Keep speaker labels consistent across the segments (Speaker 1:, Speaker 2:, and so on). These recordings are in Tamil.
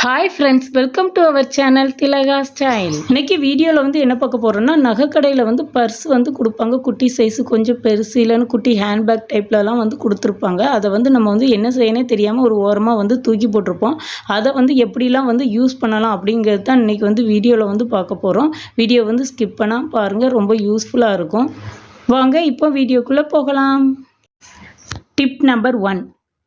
Speaker 1: Hi friends welcome to our channel Thilaka style இன்னைக்கு வீடியோவில் வந்து என்ன பார்க்க போகிறோம்னா நகைக்கடையில் வந்து பர்ஸ் வந்து கொடுப்பாங்க. குட்டி சைஸு கொஞ்சம் பெருசு இல்லைன்னு குட்டி ஹேண்ட்பேக் டைப்லலாம் வந்து கொடுத்துருப்பாங்க. அதை வந்து நம்ம வந்து என்ன செய்யனே தெரியாமல் ஒரு ஓரமாக வந்து தூக்கி போட்டிருப்போம். அதை வந்து எப்படிலாம் வந்து யூஸ் பண்ணலாம் அப்படிங்கிறது தான் இன்றைக்கி வந்து வீடியோவில் வந்து பார்க்க போகிறோம் வீடியோ வந்து ஸ்கிப் பண்ணால் பாருங்கள் ரொம்ப யூஸ்ஃபுல்லாக இருக்கும். வாங்க இப்போ வீடியோக்குள்ளே போகலாம். டிப் நம்பர் ஒன்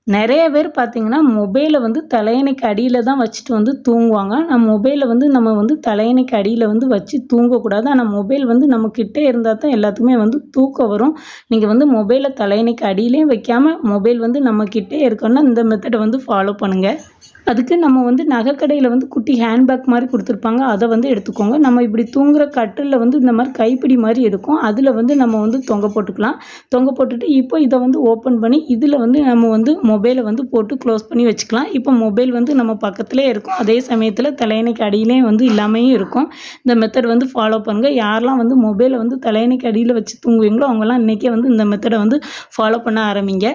Speaker 1: நிறைய பேர் பார்த்தீங்கன்னா மொபைலை வந்து தலையணைக்கு அடியில் தான் வச்சுட்டு வந்து தூங்குவாங்க. நம்ம மொபைலை வந்து நம்ம வந்து தலையணைக்கு அடியில் வந்து வச்சு தூங்கக்கூடாது. ஆனால் மொபைல் வந்து நம்மக்கிட்டே இருந்தால் தான் எல்லாத்துக்குமே வந்து தூக்கம் வரும். நீங்கள் வந்து மொபைலை தலையணைக்கு அடியிலையும் வைக்காமல் மொபைல் வந்து நம்மக்கிட்டே இருக்கணும்னா இந்த மெத்தடை வந்து ஃபாலோ பண்ணுங்கள் அதுக்கு நம்ம வந்து நகைக்கடையில் வந்து குட்டி ஹேண்ட்பேக் மாதிரி கொடுத்துருப்பாங்க. அதை வந்து எடுத்துக்கோங்க. நம்ம இப்படி தூங்குற கட்டிலில் வந்து இந்த மாதிரி கைப்பிடி மாதிரி இருக்கும் அதில் வந்து நம்ம வந்து தொங்க போட்டுக்கலாம். தொங்க போட்டுட்டு இப்போ இதை வந்து ஓப்பன் பண்ணி இதில் வந்து நம்ம வந்து மொபைலை வந்து போட்டு க்ளோஸ் பண்ணி வச்சுக்கலாம். இப்போ மொபைல் வந்து நம்ம பக்கத்துலேயே இருக்கும். அதே சமயத்தில் தலையணைக்கு அடியிலையும் வந்து இல்லாமையும் இருக்கும். இந்த மெத்தட் வந்து ஃபாலோ பண்ணுங்கள் யாரெல்லாம் வந்து மொபைலை வந்து தலையணைக்கு அடியில் வச்சு தூங்குவீங்களோ அவங்கெல்லாம் இன்றைக்கே வந்து இந்த மெத்தடை வந்து ஃபாலோ பண்ண ஆரம்பிங்க.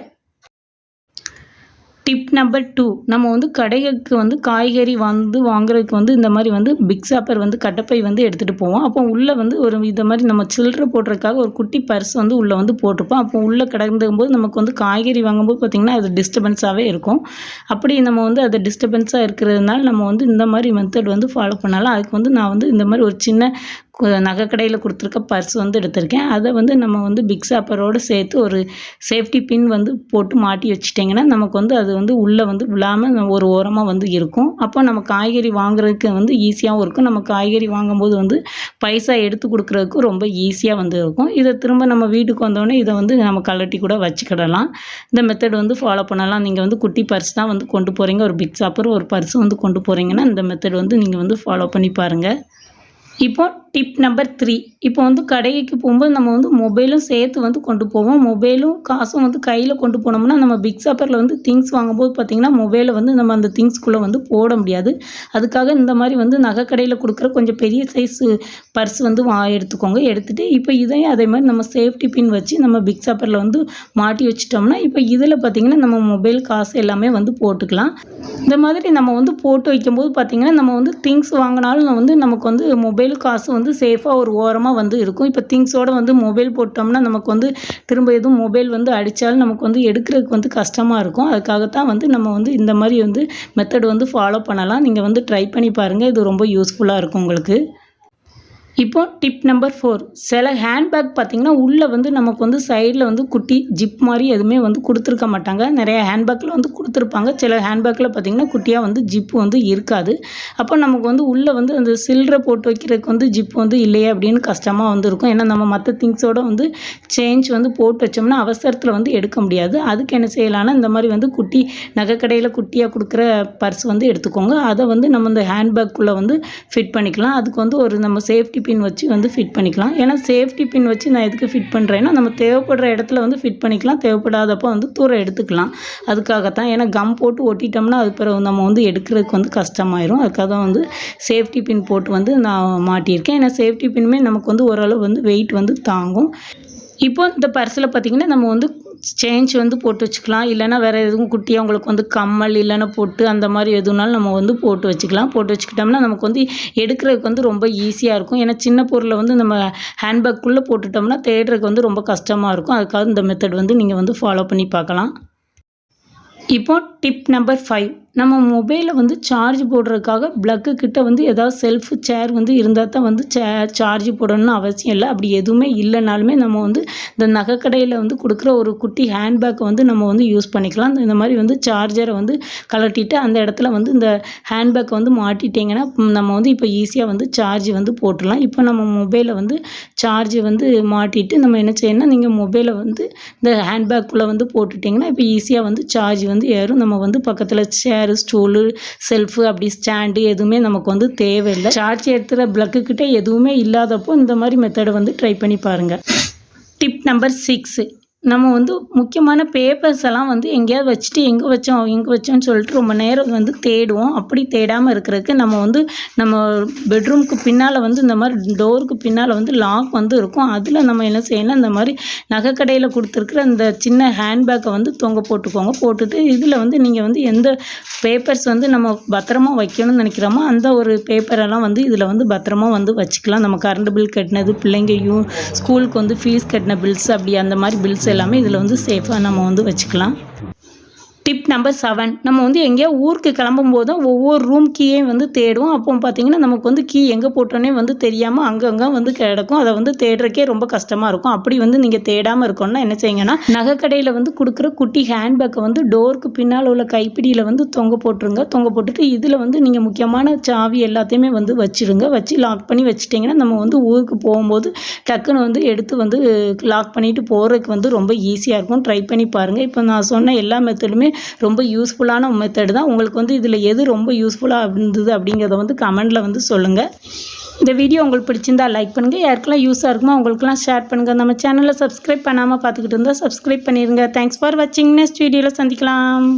Speaker 1: டிப் நம்பர் டூ நம்ம வந்து கடைகளுக்கு வந்து காய்கறி வந்து வாங்குறதுக்கு வந்து இந்த மாதிரி வந்து பிக் சாப்பர் வந்து கட்டப்பை வந்து எடுத்துகிட்டு போவோம். அப்போ உள்ளே வந்து ஒரு இந்த மாதிரி நம்ம சில்லறை போடுறதுக்காக ஒரு குட்டி பர்ஸ் வந்து உள்ளே வந்து போட்டிருப்போம். அப்போ உள்ளே கிடந்தும்போது நமக்கு வந்து காய்கறி வாங்கும்போது பார்த்திங்கன்னா அது டிஸ்டர்பன்ஸாகவே இருக்கும். அப்படி நம்ம வந்து அது டிஸ்டர்பன்ஸாக இருக்கிறதுனால நம்ம வந்து இந்த மாதிரி மெத்தட் வந்து ஃபாலோ பண்ணலாம். அதுக்கு வந்து நான் வந்து இந்த மாதிரி ஒரு சின்ன நகைக்கடையில் கொடுத்துருக்க பர்ஸ் வந்து எடுத்திருக்கேன். அதை வந்து நம்ம வந்து பிக் சாப்பரோடு சேர்த்து ஒரு சேஃப்டி பின் வந்து போட்டு மாட்டி வச்சிட்டிங்கன்னா நமக்கு வந்து அது வந்து உள்ளே வந்து விழாமல் ஒரு ஓரமாக வந்து இருக்கும். அப்போ நம்ம காய்கறி வாங்குறதுக்கு வந்து ஈஸியாகவும் இருக்கும். நம்ம காய்கறி வாங்கும்போது வந்து பைசா எடுத்து கொடுக்குறதுக்கு ரொம்ப ஈஸியாக வந்து இருக்கும். இதை திரும்ப நம்ம வீட்டுக்கு வந்தோடனே இதை வந்து நம்ம கலட்டி கூட வச்சுக்கிடலாம். இந்த மெத்தட் வந்து ஃபாலோ பண்ணலாம். நீங்கள் வந்து குட்டி பர்ஸ் தான் வந்து கொண்டு போகிறீங்க ஒரு பிக் சாப்பர் ஒரு பர்ஸ் வந்து கொண்டு போகிறீங்கன்னா இந்த மெத்தட் வந்து நீங்கள் வந்து ஃபாலோ பண்ணி பாருங்கள் இப்போ டிப் நம்பர் த்ரீ இப்போ வந்து கடைக்கு போகும்போது நம்ம வந்து மொபைலும் சேர்த்து வந்து கொண்டு போவோம். மொபைலும் காசும் வந்து கையில் கொண்டு போனோம்னா நம்ம பிக் சாப்பரில் வந்து திங்ஸ் வாங்கும்போது பார்த்திங்கன்னா மொபைலை வந்து நம்ம அந்த திங்ஸ்குள்ளே வந்து போட முடியாது. அதுக்காக இந்த மாதிரி வந்து நகை கடையில் கொடுக்குற கொஞ்சம் பெரிய சைஸ் பர்ஸ் வந்து வா எடுத்துக்கோங்க. எடுத்துகிட்டு இப்போ இதையும் அதே மாதிரி நம்ம சேஃப்டி பின் வச்சு நம்ம பிக் சாப்பரில் வந்து மாட்டி வச்சிட்டோம்னா இப்போ இதில் பார்த்திங்கன்னா நம்ம மொபைல் காசு எல்லாமே வந்து போட்டுக்கலாம். இந்த மாதிரி நம்ம வந்து போட்டு வைக்கும்போது பார்த்திங்கன்னா நம்ம வந்து திங்ஸ் வாங்கினாலும் வந்து நமக்கு வந்து மொபைல் காசு வந்து சேஃபாக ஒரு ஓரமாக வந்து இருக்கும். இப்போ திங்ஸோடு வந்து மொபைல் போட்டோம்னா நமக்கு வந்து திரும்ப எதுவும் மொபைல் வந்து அடித்தாலும் நமக்கு வந்து எடுக்கிறதுக்கு வந்து கஷ்டமாக இருக்கும். அதுக்காகத்தான் வந்து நம்ம வந்து இந்த மாதிரி வந்து மெத்தட் வந்து ஃபாலோ பண்ணலாம். நீங்கள் வந்து ட்ரை பண்ணி பாருங்கள் இது ரொம்ப யூஸ்ஃபுல்லாக இருக்கும் உங்களுக்கு. இப்போ டிப் நம்பர் ஃபோர் சில ஹேண்ட்பேக் பார்த்திங்கன்னா உள்ளே வந்து நமக்கு வந்து சைடில் வந்து குட்டி ஜிப் மாதிரி எதுவுமே வந்து கொடுத்துருக்க மாட்டாங்க. நிறைய ஹேண்ட்பேக்கில் வந்து கொடுத்துருப்பாங்க. சில ஹேண்ட்பேக்கில் பார்த்திங்கன்னா குட்டியாக வந்து ஜிப் வந்து இருக்காது. அப்போ நமக்கு வந்து உள்ளே வந்து அந்த சில்லறை போட்டு வைக்கிறதுக்கு வந்து ஜிப் வந்து இல்லையே அப்படின்னு கஷ்டமாக வந்து இருக்கும். ஏன்னா நம்ம மற்ற திங்ஸோட வந்து சேஞ்ச் வந்து போட்டு வச்சோம்னா அவசரத்தில் வந்து எடுக்க முடியாது. அதுக்கு என்ன செய்யலாம்னா இந்த மாதிரி வந்து குட்டி நகைக்கடையில் குட்டியாக கொடுக்குற பர்ஸ் வந்து எடுத்துக்கோங்க. அதை வந்து நம்ம இந்த ஹேண்ட்பேக்குள்ளே வந்து ஃபிட் பண்ணிக்கலாம். அதுக்கு வந்து ஒரு நம்ம சேஃப்டி பின் வச்சு வந்து ஃபிட் பண்ணிக்கலாம். ஏன்னா சேஃப்டி பின் வச்சு நான் எதுக்கு ஃபிட் பண்ணுறேன்னா நம்ம தேவைப்படுற இடத்துல வந்து ஃபிட் பண்ணிக்கலாம். தேவைப்படாதப்போ வந்து தூரம் எடுத்துக்கலாம். அதுக்காகத்தான். ஏன்னா கம் போட்டு ஒட்டிட்டோம்னா அது பிறகு நம்ம வந்து எடுக்கிறதுக்கு வந்து கஷ்டமாயிரும். அதுக்காக தான் வந்து சேஃப்டி பின் போட்டு வந்து நான் மாட்டியிருக்கேன். ஏன்னா சேஃப்டி பின்னுமே நமக்கு வந்து ஓரளவு வந்து வெயிட் வந்து தாங்கும். இப்போ இந்த பர்ஸில் பார்த்திங்கன்னா நம்ம வந்து சேஞ்ச் வந்து போட்டு வச்சுக்கலாம். இல்லைன்னா வேறு எதுவும் குட்டியாக உங்களுக்கு வந்து கம்மல் இல்லைன்னா பொட்டு அந்த மாதிரி எதுனாலும் நம்ம வந்து போட்டு வச்சுக்கலாம். போட்டு வச்சுக்கிட்டோம்னா நமக்கு வந்து எடுக்கிறதுக்கு வந்து ரொம்ப ஈஸியாக இருக்கும். ஏன்னா சின்ன பொருளை வந்து நம்ம ஹேண்ட்பேக்குள்ளே போட்டுட்டோம்னா தேடுறதுக்கு வந்து ரொம்ப கஷ்டமாக இருக்கும். அதுக்காக இந்த மெத்தட் வந்து நீங்கள் வந்து ஃபாலோ பண்ணி பார்க்கலாம். இப்போ டிப் நம்பர் ஃபைவ் நம்ம மொபைலில் வந்து சார்ஜ் போடுறதுக்காக ப்ளக்கு கிட்ட வந்து ஏதாவது செல்ஃப் சேர் வந்து இருந்தால் தான் வந்து சே சார்ஜ் போடணும்னு அவசியம் இல்லை. அப்படி எதுவுமே இல்லைனாலுமே நம்ம வந்து இந்த நகைக்கடையில் வந்து கொடுக்குற ஒரு குட்டி ஹேண்ட்பேக்கை வந்து நம்ம வந்து யூஸ் பண்ணிக்கலாம். இந்த மாதிரி வந்து சார்ஜரை வந்து கலட்டிட்டு அந்த இடத்துல வந்து இந்த ஹேண்ட்பேக்கை வந்து மாட்டிட்டிங்கன்னா நம்ம வந்து இப்போ ஈஸியாக வந்து சார்ஜ் வந்து போட்டுடலாம். இப்போ நம்ம மொபைலை வந்து சார்ஜ் வந்து மாட்டிட்டு நம்ம என்ன செய்யணும்னா நீங்கள் மொபைலை வந்து இந்த ஹேண்ட்பேக்குள்ளே வந்து போட்டுட்டிங்கன்னா இப்போ ஈஸியாக வந்து சார்ஜ் வந்து ஏறும். நம்ம வந்து பக்கத்தில் சேர் ஸ்டூலு செல்ஃபு அப்படி ஸ்டாண்டு எதுவுமே நமக்கு வந்து தேவையில்லை. சார்ஜ் எடுத்துகிற ப்ளக்கு கிட்டே எதுவுமே இல்லாதப்போ இந்த மாதிரி மெத்தடை வந்து ட்ரை பண்ணி பாருங்கள் டிப் நம்பர் சிக்ஸு நம்ம வந்து முக்கியமான பேப்பர்ஸ் எல்லாம் வந்து எங்கேயாவது வச்சுட்டு எங்கே வச்சோம் எங்கே வச்சோம்னு சொல்லிட்டு ரொம்ப நேரம் வந்து தேடுவோம். அப்படி தேடாமல் இருக்கிறதுக்கு நம்ம வந்து நம்ம பெட்ரூம்க்கு பின்னால் வந்து இந்த மாதிரி டோருக்கு பின்னால் வந்து லாக் வந்து இருக்கும். அதில் நம்ம என்ன செய்யணும்? இந்த மாதிரி நகைக்கடையில் கொடுத்துருக்குற அந்த சின்ன ஹேண்ட்பேக்கை வந்து தொங்க போட்டுக்கோங்க. போட்டுட்டு இதில் வந்து நீங்கள் வந்து எந்த பேப்பர்ஸ் வந்து நம்ம பத்திரமா வைக்கணும்னு நினைக்கிறோமோ அந்த ஒரு பேப்பரெல்லாம் வந்து இதில் வந்து பத்திரமா வந்து வச்சுக்கலாம். நம்ம கரண்ட் பில் கட்டினது பிள்ளைங்க யூ ஸ்கூலுக்கு வந்து ஃபீஸ் கட்டின பில்ஸ் அப்படி அந்த மாதிரி பில்ஸ் எல்லாமே இதில் வந்து சேஃபாக நம்ம வந்து வச்சுக்கலாம். டிப் நம்பர் செவன் நம்ம வந்து எங்கேயோ ஊருக்கு கிளம்பும் போதும் ஒவ்வொரு ரூம் கீயையும் வந்து தேடுவோம். அப்போ பார்த்தீங்கன்னா நமக்கு வந்து கீ எங்கே போட்டோன்னே வந்து தெரியாமல் அங்கங்கே வந்து கிடக்கும். அதை வந்து தேடுறக்கே ரொம்ப கஷ்டமாக இருக்கும். அப்படி வந்து நீங்கள் தேடாமல் இருக்கணும்னா என்ன செய்யுங்கன்னா நகைக்கடையில் வந்து கொடுக்குற குட்டி ஹேண்ட்பேக்கை வந்து டோருக்கு பின்னால் உள்ள கைப்பிடியில் வந்து தொங்க போட்டுருங்க. தொங்க போட்டுட்டு இதில் வந்து நீங்கள் முக்கியமான சாவி எல்லாத்தையுமே வந்து வச்சுருங்க. வச்சு லாக் பண்ணி வச்சிட்டிங்கன்னா நம்ம வந்து ஊருக்கு போகும்போது டக்குன்னு வந்து எடுத்து வந்து லாக் பண்ணிட்டு போகிறதுக்கு வந்து ரொம்ப ஈஸியாக இருக்கும். ட்ரை பண்ணி பாருங்கள் இப்போ நான் சொன்ன எல்லா மெத்தடுமே ரொம்ப யூஸ்ஃபுல்லான மெத்தடு தான். உங்களுக்கு வந்து இதில் எது ரொம்ப யூஸ்ஃபுல்லாக இருந்தது அப்படிங்கிறத வந்து கமெண்டில் வந்து சொல்லுங்கள் இந்த வீடியோ உங்களுக்கு பிடிச்சிருந்தா லைக் பண்ணுங்கள் யாருக்கெல்லாம் யூஸாக இருக்குமோ அவங்களுக்குலாம் ஷேர் பண்ணுங்கள் நம்ம சேனலை சப்ஸ்கிரைப் பண்ணாமல் பார்த்துக்கிட்டு இருந்தால் சப்ஸ்கிரைப் பண்ணிடுங்க தேங்க்ஸ் ஃபார் வாட்சிங் நெக்ஸ்ட் வீடியோவில் சந்திக்கலாம்.